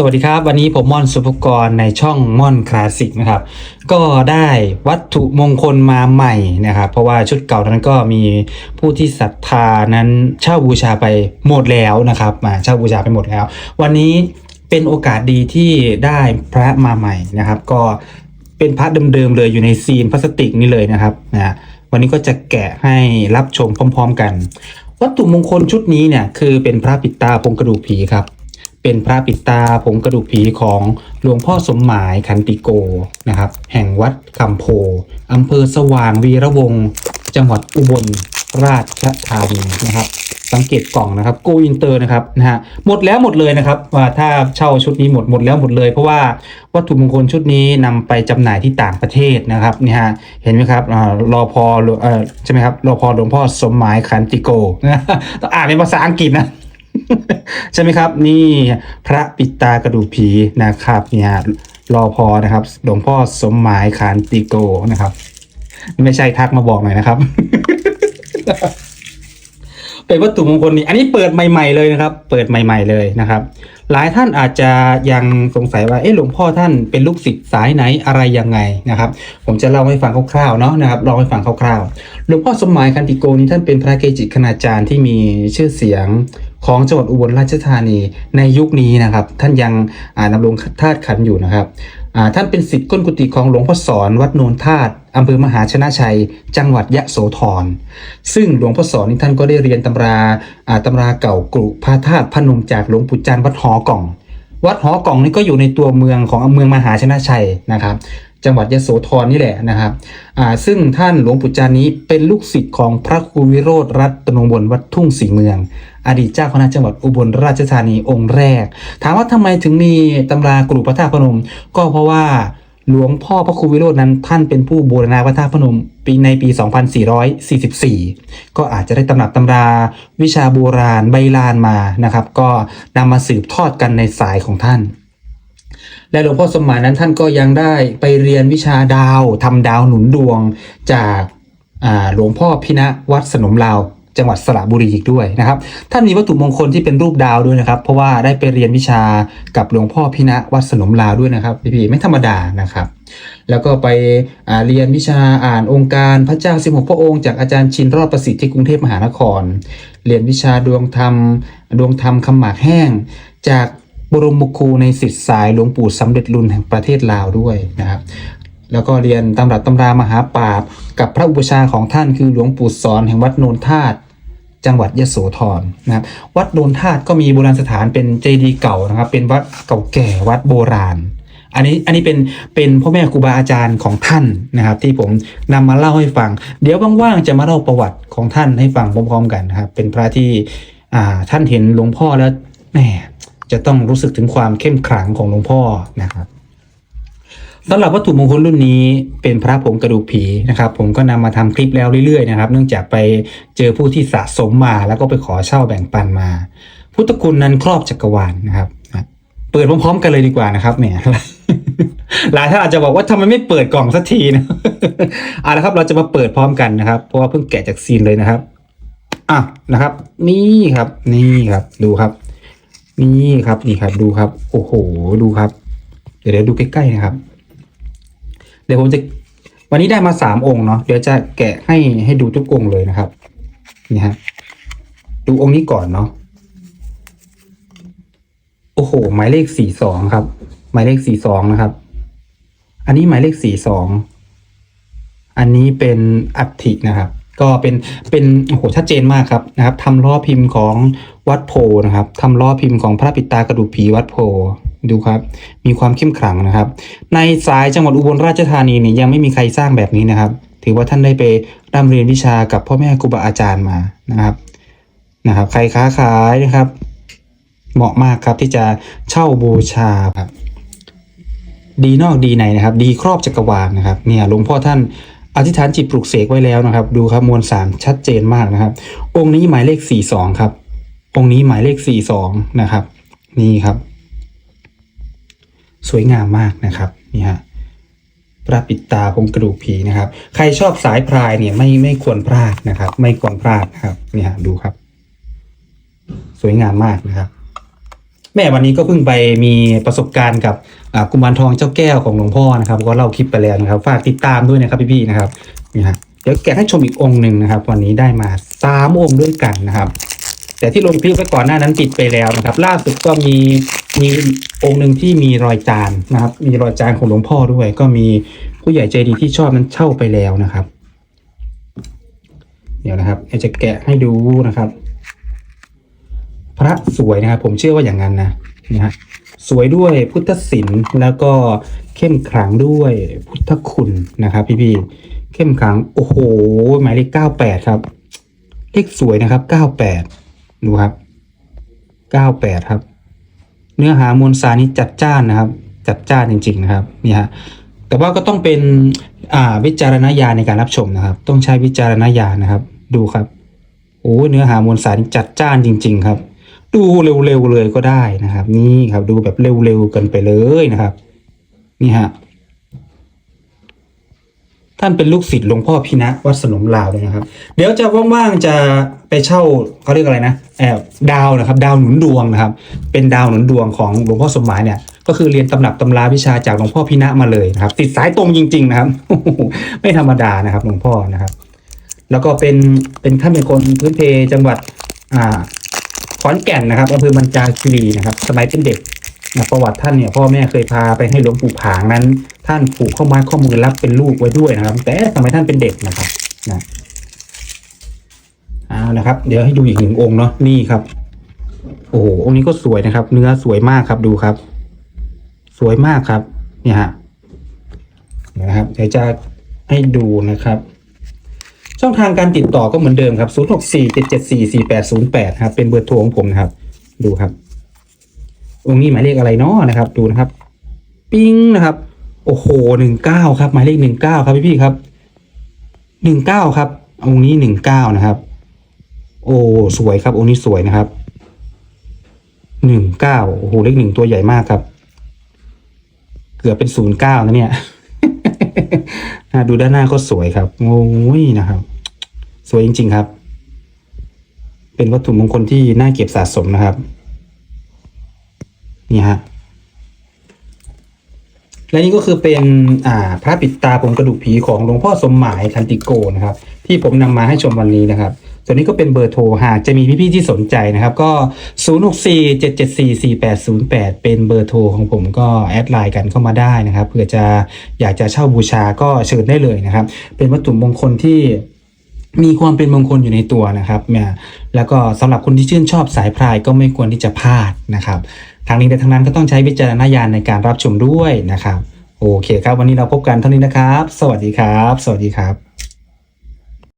สวัสดีครับ วันนี้ผมม่อนสุภกรในช่องม่อนคลาสสิกนะครับ ก็ได้วัตถุมงคลมาใหม่นะครับ เพราะว่าชุดเก่านั้นก็มีผู้ที่ศรัทธานั้นเช่าบูชาไปหมดแล้วนะครับมาเช่าบูชาไปหมดแล้ว วันนี้เป็นโอกาสดีที่ได้พระมาใหม่นะครับ ก็เป็นพระเดิมๆเลยอยู่ในซีนพลาสติกนี่เลยนะครับนะวันนี้ก็จะแกะให้รับชมพร้อม ๆ กัน วัตถุมงคลชุดนี้เนี่ยคือเป็นพระปิดตาพงกระดูกผีครับ เป็นพระปิดตาผงกระดูกผีของหลวงพ่อสมหมายขันติโกนะครับ แห่งวัดคำโพอำเภอสว่างวีระวง จังหวัดอุบลราชธานีนะครับ สังเกตกล่องนะครับโกอินเตอร์นะครับนะฮะหมดแล้วหมดเลยนะครับว่าถ้าเช่าชุดนี้หมดหมดแล้วหมดเลย เพราะว่าวัตถุมงคลชุดนี้นำไปจำหน่ายที่ต่างประเทศนะครับนี่ฮะเห็นไหมครับรอพอใช่ไหมครับรอพอหลวงพ่อสมหมายขันติโกนะต้องอ่านเป็นภาษาอังกฤษนะ ใช่ไหมครับ นี่พระปิตากระดูกผีนะครับเนี่ยรอพอนะครับหลวงพ่อสมหมายขานติโกนะครับ ไม่ใช่ทักมาบอกหน่อยนะครับเป็นวัตถุมงคลนี้อันนี้เปิดใหม่ ๆ เลยนะครับ เปิดใหม่ ๆ เลยนะครับ หลายท่านอาจจะยังสงสัยว่าเอ๊ะหลวงพ่อท่านเป็นลูกศิษย์สายไหนอะไรยังไงนะครับ ผมจะเล่าให้ฟังคร่าวๆเนาะนะครับเล่าให้ฟังคร่าวๆหลวงพ่อสมหมายคันติโกนี้ท่านเป็นพระเกจิคณาจารย์ที่มีชื่อเสียง ของจังหวัดอุบลราชธานีในยุคนี้นะครับ ท่านยังอ่านำรงธาตุขันอยู่นะครับท่านเป็นศิษย์ก้นกุฏิของหลวงพ่อสอนวัดโนนธาตุอำเภอมหาชนะชัย จังหวัดยะโสธร ซึ่งหลวงพ่อสอนนี่ท่านก็ได้เรียนตำราอ่าตำราเก่ากรุพระธาตุพนมจากหลวงปู่จันทร์วัดหอกล่อง วัดหอกล่องนี่ก็อยู่ในตัวเมืองของเมืองมหาชนะชัยนะครับ จังหวัดยโสธรนี่แหละนะครับซึ่งท่านหลวงปู่จานี้เป็นลูกศิษย์ของพระครูวิโรธรัตนงบลวัดทุ่งศรีเมือง อดีตเจ้าคณะจังหวัดอุบลราชธานีองค์แรก ถามว่าทำไมถึงมีตำรากรุพระธาตุพนม ก็เพราะว่าหลวงพ่อพระครูวิโรจน์นั้นท่านเป็นผู้บูรณาพระธาตุพนมปีในปี 2444 ก็อาจจะได้ตำหนักตำราวิชาโบราณใบลานมานะครับ ก็นำมาสืบทอดกันในสายของท่าน และหลวงพ่อสมหมายนั้นท่านก็ยังได้ไปเรียนวิชาดาวทำดาวหนุนดวงจากาหลวงพ่อพินะวัดสนมลาวจังหวัดสระบุรีอีกด้วยนะครับท่านมีวัตถุมงคลที่เป็นรูปดาวด้วยนะครับ เพราะว่าได้ไปเรียนวิชากับหลวงพ่อพินะวัดสนมลาวด้วยนะครับพี่ๆไม่ธรรมดานะครับ แล้วก็ไปเรียนวิชาอ่านองค์การพระเจ้าสิบหกพระองค์จากอาจารย์ชินรอดประสิทธิ์ที่กรุงเทพมหานคร เรียนวิชาดวงธรรมดวงธรรมคำหมากแห้ง จาก บรมครูในสิทธิสายหลวงปู่สำเร็จรุนแห่งประเทศลาวด้วยนะครับ แล้วก็เรียนตำรับตำรามหาปราบ กับพระอุปชาของท่านคือหลวงปู่สอนแห่งวัดโนนธาตุจังหวัดยโสธรนะครับวัดโนนธาตุก็มีโบราณสถานเป็นเจดีย์เก่านะครับ เป็นวัดเก่าแก่วัดโบราณ อันนี้อันนี้เป็นเป็นพ่อแม่ครูบาอาจารย์ของท่านนะครับ ที่ผมนำมาเล่าให้ฟัง เดี๋ยวว่างๆจะมาเล่าประวัติของท่านให้ฟังพร้อมๆกันนะครับ เป็นพระที่อ่าท่านเห็นหลวงพ่อแล้วแหม จะต้องรู้สึกถึงความเข้มขลังของหลวงพ่อนะครับสำหรับวัตถุมงคลรุ่นนี้เป็นพระผงกระดูกผีนะครับผมก็นำมาทำคลิปแล้วเรื่อยๆนะครับ เนื่องจากไปเจอผู้ที่สะสมมาแล้วก็ไปขอเช่าแบ่งปันมา พุทธคุณนั้นครอบจักรวาลนะครับเปิดพร้อมๆกันเลยดีกว่านะครับเนี่ยหลายท่านอาจจะบอกว่าทำไมไม่เปิดกล่องสักทีนะเอาละครับเราจะมาเปิดพร้อมกันนะครับ เพราะว่าเพิ่งแกะจากซีนเลยนะครับอะนะครับ นี่ครับ นี่ครับดูครับ นี่ครับนี่ครับดูครับ โอ้โหดูครับ เดี๋ยวเดี๋ยวดูใกล้ๆนะครับ เดี๋ยวผมจะวันนี้ได้มาสามองค์เนาะเดี๋ยวจะแกะให้ให้ดูทุกองค์เลยนะครับ นี่ฮะดูองค์นี้ก่อนเนาะโอ้โห หมายเลขสี่สองครับ หมายเลขสี่สองนะครับ อันนี้หมายเลขสี่สองอันนี้เป็นอัฐินะครับ ก็เป็นเป็นโอ้โหชัดเจนมากครับนะครับทำล้อพิมพ์ของวัดโพนะครับทำล้อพิมพ์ของพระปิตากระดูกผีวัดโพดูครับมีความเข้มขลังนะครับ ในสายจังหวัดอุบลราชธานีเนี่ยยังไม่มีใครสร้างแบบนี้นะครับ ถือว่าท่านได้ไปร่ำเรียนวิชากับพ่อแม่ครูบาอาจารย์มานะครับนะครับ ใครค้าขายนะครับ เหมาะมากครับที่จะเช่าบูชาครับดีนอกดีในนะครับ ดีครอบจักรวาลนะครับ เนี่ยหลวงพ่อท่าน อธิษฐานจิตปลุกเสกไว้แล้วนะครับ ดูครับมวลสารชัดเจนมากนะครับ องค์นี้หมายเลขสี่สองครับ องค์นี้หมายเลขสี่สองนะครับ นี่ครับ สวยงามมากนะครับนี่ฮะพระปิดตาผงกระดูกผีนะครับ ใครชอบสายพรายเนี่ยไม่ไม่ควรพลาดนะครับ ไม่ควรพลาดนะครับนี่ฮะดูครับ สวยงามมากนะครับ แม่วันนี้ก็เพิ่งไปมีประสบการณ์กับกุมารทองเจ้าแก้วของหลวงพ่อนะครับ ก็เล่าคลิปไปแล้วนะครับฝากติดตามด้วยนะครับพี่ๆนะครับนี่ฮะเดี๋ยวแกะให้ชมอีกองค์หนึ่งนะครับ วันนี้ได้มาสามองค์ด้วยกันนะครับ แต่ที่ลงคลิปไว้ก่อนหน้านั้นปิดไปแล้วนะครับ ล่าสุดก็มีมีองค์หนึ่งที่มีรอยจานนะครับ มีรอยจานของหลวงพ่อด้วย ก็มีผู้ใหญ่ใจดีที่ชอบนั้นเช่าไปแล้วนะครับ เดี๋ยวนะครับจะแกะให้ดูนะครับ พระสวยนะครับ ผมเชื่อว่าอย่างนั้นนะนะฮะสวยด้วยพุทธศิลป์แล้วก็เข้มขลังด้วยพุทธคุณนะครับ พี่ๆเข้มขลังโอ้โหหมายเลขเก้าแปดครับ เลขสวยนะครับเก้าแปดดูครับเก้าแปดครับ เนื้อหามวลสารนี้จัดจ้านนะครับ จัดจ้านจริง ๆ นะครับนี่ฮะแต่ว่าก็ต้องเป็นอ่าวิจารณญาณในการรับชมนะครับ ต้องใช้วิจารณญาณนะครับ ดูครับโอ้เนื้อหามวลสารจัดจ้านจริง ๆ ครับ ดูเร็วๆเลยก็ได้นะครับ นี่ครับดูแบบเร็วๆกันไปเลยนะครับ นี่ฮะท่านเป็นลูกศิษย์หลวงพ่อพินะวัดสนมลาวเลยนะครับ เดี๋ยวจะว่างๆจะไปเช่าเขาเรียกอะไรนะแอบดาวนะครับ ดาวหนุนดวงนะครับ เป็นดาวหนุนดวงของหลวงพ่อสมหมายเนี่ยก็คือเรียนตำหนับตำราวิชาจากหลวงพ่อพินะมาเลยนะครับ ติดสายตรงจริง ๆ นะครับ ไม่ธรรมดานะครับหลวงพ่อนะครับ แล้วก็เป็นเป็นท่านเป็นคนพื้นเพจังหวัดอ่า ขอนแก่นนะครับอำเภอมันจาคีรีนะครับ สมัยเป็นเด็กนะประวัติท่านเนี่ยพ่อแม่เคยพาไปให้หลวงปู่ผางนั้น ท่านผูกข้อไม้ข้อมือรับเป็นลูกไว้ด้วยนะครับ แต่สมัยท่านเป็นเด็กนะครับนะเอานะครับ เดี๋ยวให้ดูอีกหนึ่งองค์เนาะนี่ครับ โอ้โหองค์นี้ก็สวยนะครับ เนื้อสวยมากครับดูครับ สวยมากครับ เนี่ยฮะนะครับเดี๋ยวจะให้ดูนะครับ ช่องทางการติดต่อก็เหมือนเดิมครับ 0 6 4 7 7 4 4 8 0 8ครับ เป็นเบอร์โทรของผมนะครับ ดูครับ องค์นี้หมายเลขอะไรเนาะนะครับ ดูนะครับ ปิ้งนะครับ โอ้โหหนึ่งเก้าครับหมายเลขหนึ่งเก้าครับพี่พี่ครับหนึ่งเก้าครับ องค์นี้หนึ่งเก้านะครับ โอ้สวยครับ องค์นี้สวยนะครับหนึ่งเก้าโอ้โหเลขหนึ่งตัวใหญ่มากครับ เกือบเป็นศูนย์เก้านะเนี่ย ดูด้านหน้าก็สวยครับโอ้ยนะครับ สวยจริง ๆครับ เป็นวัตถุมงคลที่น่าเก็บสะสมนะครับ นี่ฮะ และนี่ก็คือเป็นพระปิดตาผมกระดูกผีของหลวงพ่อสมหมายคันติโกนะครับ ที่ผมนำมาให้ชมวันนี้นะครับส่วนนี้ก็เป็นเบอร์โทรหากจะมีพี่ๆที่สนใจนะครับ ก็ 0647744808 เป็นเบอร์โทรของผมก็แอดไลน์กันเข้ามาได้นะครับเผื่อจะอยากจะเช่าบูชาก็เชิญได้เลยนะครับ เป็นวัตถุมงคลที่มีความเป็นมงคลอยู่ในตัวนะครับเนี่ยแล้วก็สำหรับคนที่ชื่นชอบสายพรายก็ไม่ควรที่จะพลาดนะครับ ทางนี้แต่ทางนั้นก็ต้องใช้วิจารณญาณในการรับชมด้วยนะครับ โอเคครับ วันนี้เราพบกันเท่านี้นะครับ สวัสดีครับ สวัสดีครับ